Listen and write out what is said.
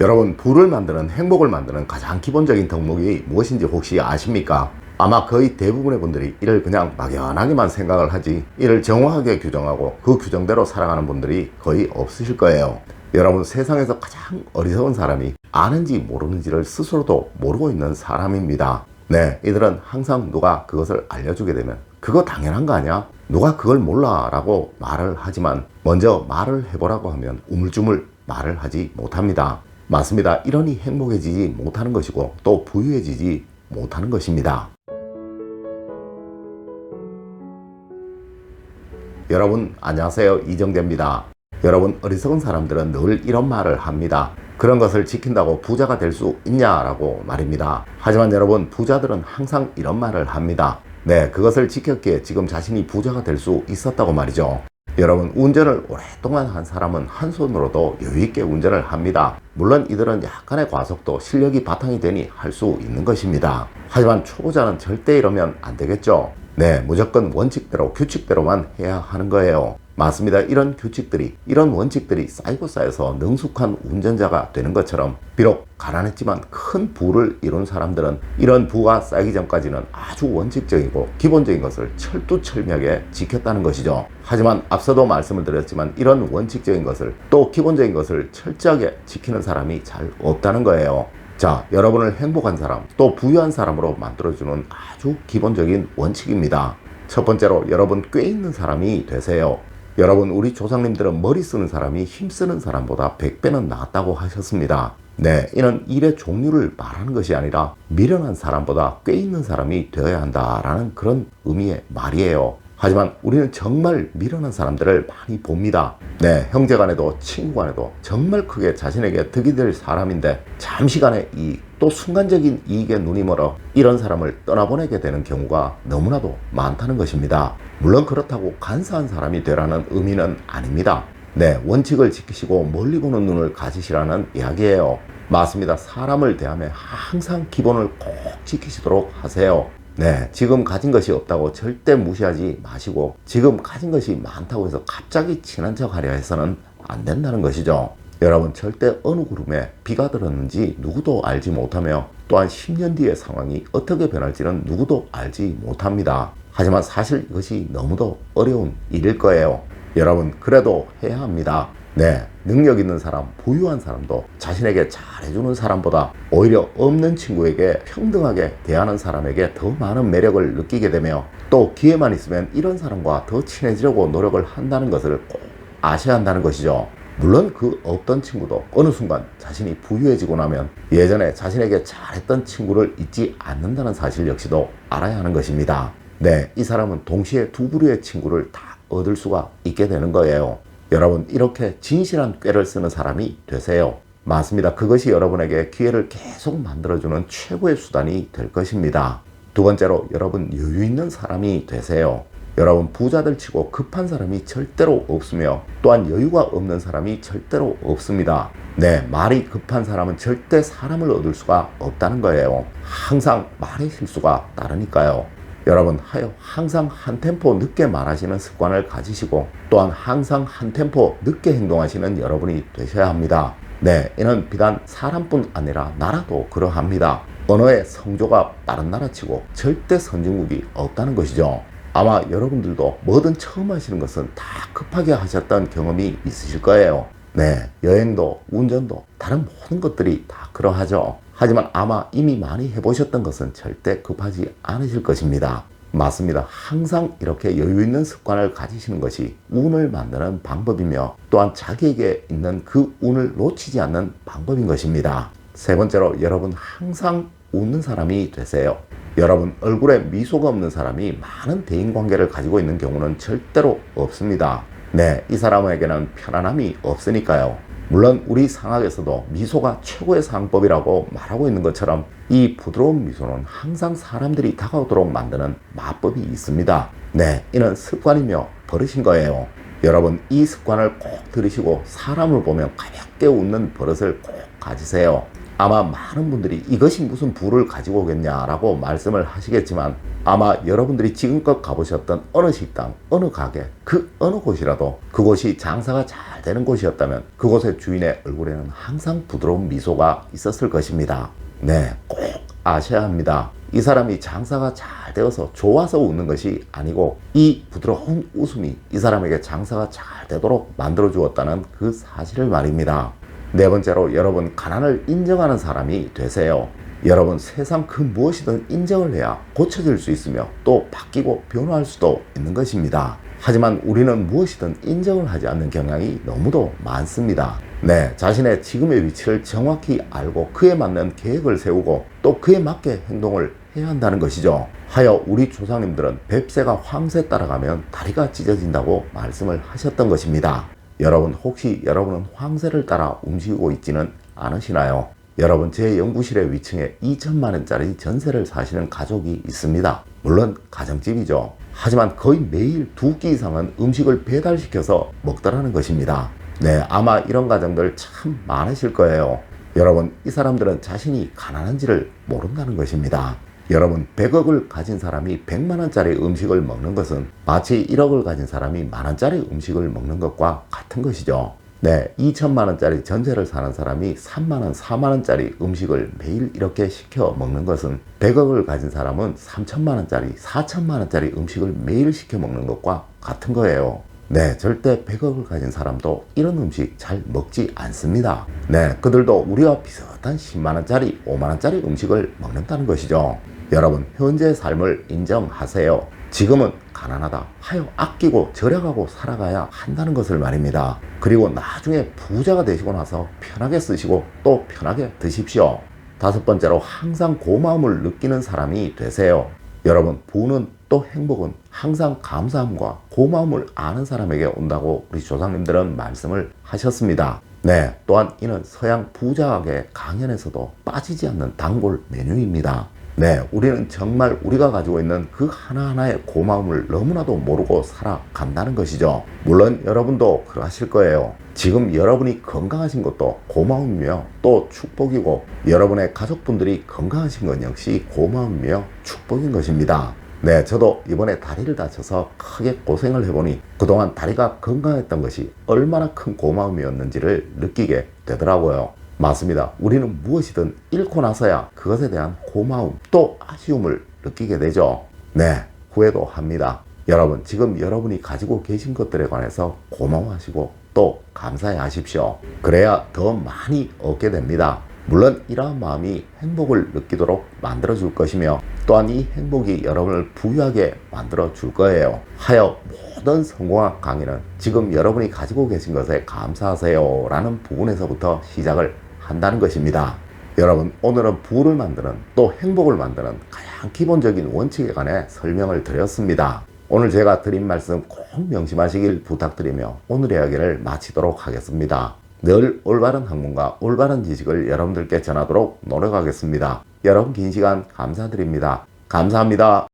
여러분 부를 만드는 행복을 만드는 가장 기본적인 덕목이 무엇인지 혹시 아십니까? 아마 거의 대부분의 분들이 이를 그냥 막연하게만 생각을 하지 이를 정확하게 규정하고 그 규정대로 살아가는 분들이 거의 없으실 거예요. 여러분 세상에서 가장 어리석은 사람이 아는지 모르는지를 스스로도 모르고 있는 사람입니다. 네, 이들은 항상 누가 그것을 알려주게 되면 그거 당연한 거 아니야? 누가 그걸 몰라 라고 말을 하지만 먼저 말을 해보라고 하면 우물쭈물 말을 하지 못합니다. 맞습니다. 이러니 행복해지지 못하는 것이고 또 부유해지지 못하는 것입니다. 여러분 안녕하세요 이정재입니다. 여러분 어리석은 사람들은 늘 이런 말을 합니다. 그런 것을 지킨다고 부자가 될 수 있냐라고 말입니다. 하지만 여러분 부자들은 항상 이런 말을 합니다. 네 그것을 지켰기에 지금 자신이 부자가 될 수 있었다고 말이죠. 여러분 운전을 오랫동안 한 사람은 한 손으로도 여유있게 운전을 합니다. 물론 이들은 약간의 과속도 실력이 바탕이 되니 할 수 있는 것입니다. 하지만 초보자는 절대 이러면 안 되겠죠. 네, 무조건 원칙대로 규칙대로만 해야 하는 거예요. 맞습니다. 이런 규칙들이, 이런 원칙들이 쌓이고 쌓여서 능숙한 운전자가 되는 것처럼 비록 가난했지만 큰 부를 이룬 사람들은 이런 부가 쌓이기 전까지는 아주 원칙적이고 기본적인 것을 철두철미하게 지켰다는 것이죠. 하지만 앞서도 말씀을 드렸지만 이런 원칙적인 것을 또 기본적인 것을 철저하게 지키는 사람이 잘 없다는 거예요. 자, 여러분을 행복한 사람, 또 부유한 사람으로 만들어주는 아주 기본적인 원칙입니다. 첫 번째로 여러분 꽤 있는 사람이 되세요. 여러분, 우리 조상님들은 머리 쓰는 사람이 힘 쓰는 사람보다 100배는 낫다고 하셨습니다. 네, 이는 일의 종류를 말하는 것이 아니라 미련한 사람보다 꽤 있는 사람이 되어야 한다라는 그런 의미의 말이에요. 하지만 우리는 정말 미련한 사람들을 많이 봅니다. 네, 형제 간에도 친구 간에도 정말 크게 자신에게 득이 될 사람인데 잠시간의 이익, 또 순간적인 이익에 눈이 멀어 이런 사람을 떠나보내게 되는 경우가 너무나도 많다는 것입니다. 물론 그렇다고 간사한 사람이 되라는 의미는 아닙니다. 네, 원칙을 지키시고 멀리 보는 눈을 가지시라는 이야기예요. 맞습니다. 사람을 대하며 항상 기본을 꼭 지키시도록 하세요. 네, 지금 가진 것이 없다고 절대 무시하지 마시고 지금 가진 것이 많다고 해서 갑자기 친한 척 하려 해서는 안 된다는 것이죠. 여러분 절대 어느 구름에 비가 들었는지 누구도 알지 못하며 또한 10년 뒤의 상황이 어떻게 변할지는 누구도 알지 못합니다. 하지만 사실 이것이 너무도 어려운 일일 거예요. 여러분 그래도 해야 합니다. 네, 능력 있는 사람, 부유한 사람도 자신에게 잘해주는 사람보다 오히려 없는 친구에게 평등하게 대하는 사람에게 더 많은 매력을 느끼게 되며 또 기회만 있으면 이런 사람과 더 친해지려고 노력을 한다는 것을 꼭 아셔야 한다는 것이죠. 물론 그 없던 친구도 어느 순간 자신이 부유해지고 나면 예전에 자신에게 잘했던 친구를 잊지 않는다는 사실 역시도 알아야 하는 것입니다. 네, 이 사람은 동시에 두 부류의 친구를 다 얻을 수가 있게 되는 거예요. 여러분 이렇게 진실한 꾀를 쓰는 사람이 되세요. 맞습니다. 그것이 여러분에게 기회를 계속 만들어주는 최고의 수단이 될 것입니다. 두 번째로 여러분 여유 있는 사람이 되세요. 여러분 부자들 치고 급한 사람이 절대로 없으며 또한 여유가 없는 사람이 절대로 없습니다. 네, 말이 급한 사람은 절대 사람을 얻을 수가 없다는 거예요. 항상 말의 실수가 따르니까요. 여러분 하여 항상 한 템포 늦게 말하시는 습관을 가지시고 또한 항상 한 템포 늦게 행동하시는 여러분이 되셔야 합니다. 네, 이는 비단 사람뿐 아니라 나라도 그러합니다. 언어의 성조가 다른 나라치고 절대 선진국이 없다는 것이죠. 아마 여러분들도 뭐든 처음 하시는 것은 다 급하게 하셨던 경험이 있으실 거예요. 네, 여행도 운전도 다른 모든 것들이 다 그러하죠. 하지만 아마 이미 많이 해보셨던 것은 절대 급하지 않으실 것입니다. 맞습니다. 항상 이렇게 여유 있는 습관을 가지시는 것이 운을 만드는 방법이며 또한 자기에게 있는 그 운을 놓치지 않는 방법인 것입니다. 세 번째로 여러분 항상 웃는 사람이 되세요. 여러분 얼굴에 미소가 없는 사람이 많은 대인 관계를 가지고 있는 경우는 절대로 없습니다. 네, 이 사람에게는 편안함이 없으니까요. 물론 우리 상학에서도 미소가 최고의 상법이라고 말하고 있는 것처럼 이 부드러운 미소는 항상 사람들이 다가오도록 만드는 마법이 있습니다. 네, 이는 습관이며 버릇인 거예요. 여러분 이 습관을 꼭 들으시고 사람을 보면 가볍게 웃는 버릇을 꼭 가지세요. 아마 많은 분들이 이것이 무슨 부를 가지고 오겠냐라고 말씀을 하시겠지만 아마 여러분들이 지금껏 가보셨던 어느 식당, 어느 가게, 그 어느 곳이라도 그곳이 장사가 잘 되는 곳이었다면 그곳의 주인의 얼굴에는 항상 부드러운 미소가 있었을 것입니다. 네, 꼭 아셔야 합니다. 이 사람이 장사가 잘 되어서 좋아서 웃는 것이 아니고 이 부드러운 웃음이 이 사람에게 장사가 잘 되도록 만들어 주었다는 그 사실을 말입니다. 네 번째로 여러분 가난을 인정하는 사람이 되세요. 여러분 세상 그 무엇이든 인정을 해야 고쳐질 수 있으며 또 바뀌고 변화할 수도 있는 것입니다. 하지만 우리는 무엇이든 인정을 하지 않는 경향이 너무도 많습니다. 네, 자신의 지금의 위치를 정확히 알고 그에 맞는 계획을 세우고 또 그에 맞게 행동을 해야 한다는 것이죠. 하여 우리 조상님들은 뱁새가 황새 따라가면 다리가 찢어진다고 말씀을 하셨던 것입니다. 여러분 혹시 여러분은 황새를 따라 움직이고 있지는 않으시나요? 여러분 제 연구실의 위층에 2천만 원짜리 전세를 사시는 가족이 있습니다. 물론 가정집이죠. 하지만 거의 매일 두 끼 이상은 음식을 배달시켜서 먹더라는 것입니다. 네, 아마 이런 가정들 참 많으실 거예요. 여러분, 이 사람들은 자신이 가난한지를 모른다는 것입니다. 여러분, 100억을 가진 사람이 100만 원짜리 음식을 먹는 것은 마치 1억을 가진 사람이 만 원짜리 음식을 먹는 것과 같은 것이죠. 네, 2천만 원짜리 전세를 사는 사람이 3만 원, 4만 원짜리 음식을 매일 이렇게 시켜 먹는 것은 100억을 가진 사람은 3천만 원짜리, 4천만 원짜리 음식을 매일 시켜 먹는 것과 같은 거예요. 네, 절대 100억을 가진 사람도 이런 음식 잘 먹지 않습니다. 네, 그들도 우리와 비슷한 10만원짜리, 5만원짜리 음식을 먹는다는 것이죠. 여러분, 현재의 삶을 인정하세요. 지금은 가난하다. 하여 아끼고 절약하고 살아가야 한다는 것을 말입니다. 그리고 나중에 부자가 되시고 나서 편하게 쓰시고 또 편하게 드십시오. 다섯 번째로 항상 고마움을 느끼는 사람이 되세요. 여러분, 부는 또 행복은 항상 감사함과 고마움을 아는 사람에게 온다고 우리 조상님들은 말씀을 하셨습니다. 네, 또한 이는 서양 부자학의 강연에서도 빠지지 않는 단골 메뉴입니다. 네, 우리는 정말 우리가 가지고 있는 그 하나하나의 고마움을 너무나도 모르고 살아간다는 것이죠. 물론 여러분도 그러하실 거예요. 지금 여러분이 건강하신 것도 고마움이며 또 축복이고 여러분의 가족분들이 건강하신 것 역시 고마움이며 축복인 것입니다. 네, 저도 이번에 다리를 다쳐서 크게 고생을 해보니 그동안 다리가 건강했던 것이 얼마나 큰 고마움이었는지를 느끼게 되더라고요. 맞습니다. 우리는 무엇이든 잃고 나서야 그것에 대한 고마움 또 아쉬움을 느끼게 되죠. 네, 후회도 합니다. 여러분, 지금 여러분이 가지고 계신 것들에 관해서 고마워하시고 또 감사해 하십시오. 그래야 더 많이 얻게 됩니다. 물론 이러한 마음이 행복을 느끼도록 만들어 줄 것이며 또한 이 행복이 여러분을 부유하게 만들어 줄 거예요. 하여 모든 성공학 강의는 지금 여러분이 가지고 계신 것에 감사하세요 라는 부분에서부터 시작을 한다는 것입니다. 여러분, 오늘은 부를 만드는 또 행복을 만드는 가장 기본적인 원칙에 관해 설명을 드렸습니다. 오늘 제가 드린 말씀 꼭 명심하시길 부탁드리며 오늘 이야기를 마치도록 하겠습니다. 늘 올바른 학문과 올바른 지식을 여러분들께 전하도록 노력하겠습니다. 여러분 긴 시간 감사드립니다. 감사합니다.